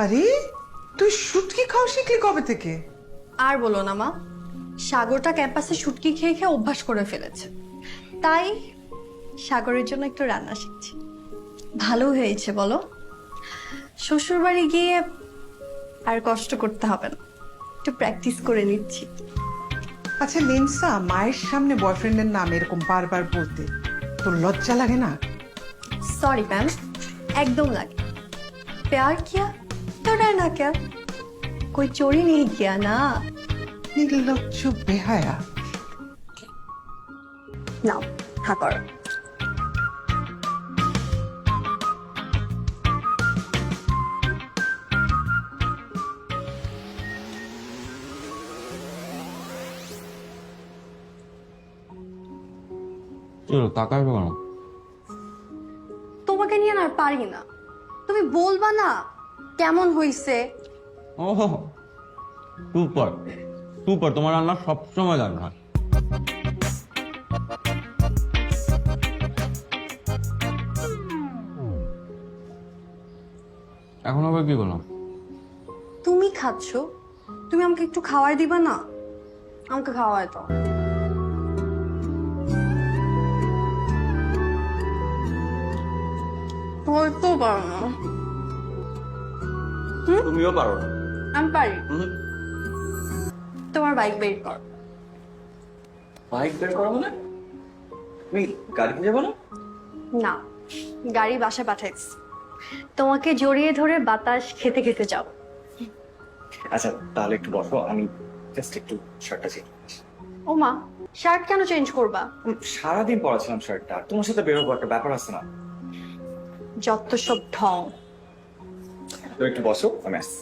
আরে তুই শুটকি খাও শিখলি কবে থেকে? আর বলো না মা। সাগরটা ক্যাম্পাসে শুটকি খেয়ে খেয়ে অভ্যাস করে ফেলেছে। তাই সাগরের জন্য একটু রান্না শিখছি। ভালো হয়েছে বলো। শ্বশুরবাড়ি গিয়ে আর কষ্ট করতে হবে না। একটু প্র্যাকটিস করে নিচ্ছি। আচ্ছা লেন্সা মায়ের সামনে বয়ফ্রেন্ডের নাম এরকম বারবার বলতে তোর লজ্জা লাগে না? সরি ম্যাম একদম লাগে। প্যার কিয়া? तो डरना क्या कोई चोरी नहीं किया ना নির্লজ্জ বেহায়া নাও হা করো চলো তাকাই কেন তোমাকে নিয়ে না আর পারি না তুমি বলবা না কেমন হইছে? ও সুপার সুপার তোমার রান্না সবসময় দারুণ হয়। এখন আবার কি করলাম? তুমি খাচ্ছ? তুমি আমাকে একটু খাওয়াই দিবা না? আমাকে খাওয়াই তো। হয়তো পারো না। তুমিও পারো না। আমি পারি। তোমার বাইক বের কর। বাইক বের করা মানে? তুমি গাড়ি যাব না? না গাড়ি বাসায় পাঠাইছি। তোমাকে জড়িয়ে ধরে বাতাস খেতে খেতে যাও আচ্ছা তাহলে একটু বসো আমি জাস্ট একটু শার্টটা চেঞ্জ ও মা শার্ট কেন চেঞ্জ করবা? সারাদিন পড়াছিলাম শার্টটা তোমার সাথে বেরোবো একটা ব্যাপার আছে না? যত সব ঢং। তো একটু বসো আমি আসছি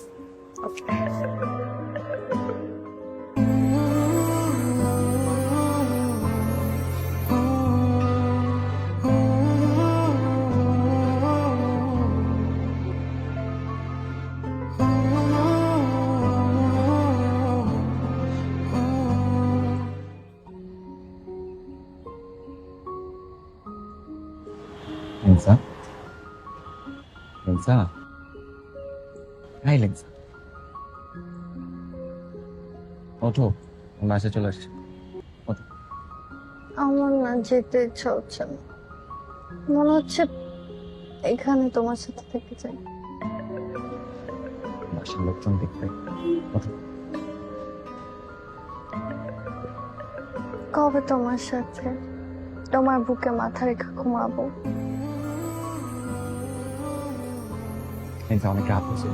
লেন্সা ওঠো বাসায় চলে আসছি। আমার না যেতে ইচ্ছা হচ্ছে না। মনে হচ্ছে এখানে তোমার সাথে থেকে যাই। বাসার লোকজন ওঠো। কবে তোমার সাথে তোমার বুকে মাথা রেখা ঘুমাবো? লেন্সা অনেক রাত হয়েছে